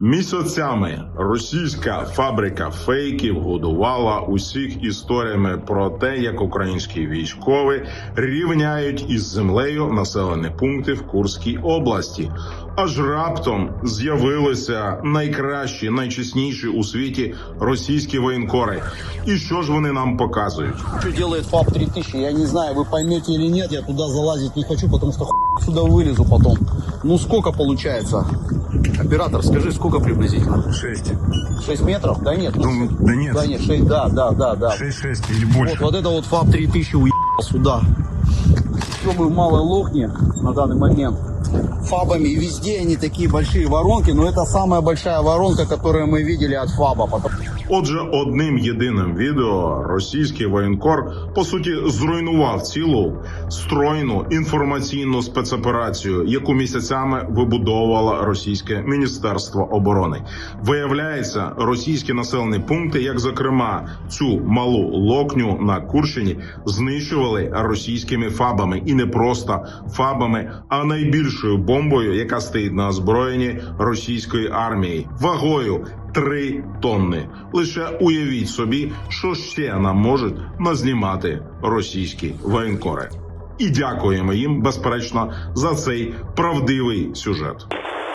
Місяцями російська фабрика фейків годувала усіх історіями про те, як українські військові рівняють із землею населені пункти в Курській області. Аж раптом з'явилися найкращі, найчесніші у світі російські воєнкори. І що ж вони нам показують? Что делает ФАП 3000, я не знаю, вы поймете или нет, я туда залазить не хочу, потому что хуй сюда вылезу потом. Ну сколько получается? Оператор, скажи, сколько приблизительно? 6. 6 метров? Да нет. ну, Ну, да нет. Да нет, 6, да, да, да, да. 6-6 или Вот, больше. вот это вот ФАП 3000 уебал сюда. Все мы в Малой Лохне на данный момент. ФАБами везде они такие большие воронки, но это самая большая воронка, которую мы видели от ФАБа. потому- Отже, одним єдиним відео російський воєнкор по суті зруйнував цілу стройну інформаційну спецоперацію, яку місяцями вибудовувало російське міністерство оборони. Виявляється, російські населені пункти, як зокрема цю малу локню на Курщині, знищували російськими фабами, і не просто фабами, а найбільшою бомбою, яка стоїть на озброєнні російської армії, вагою 3 тонни. Лише уявіть собі, що ще нам можуть назнімати російські воєнкори. І дякуємо їм безперечно за цей правдивий сюжет.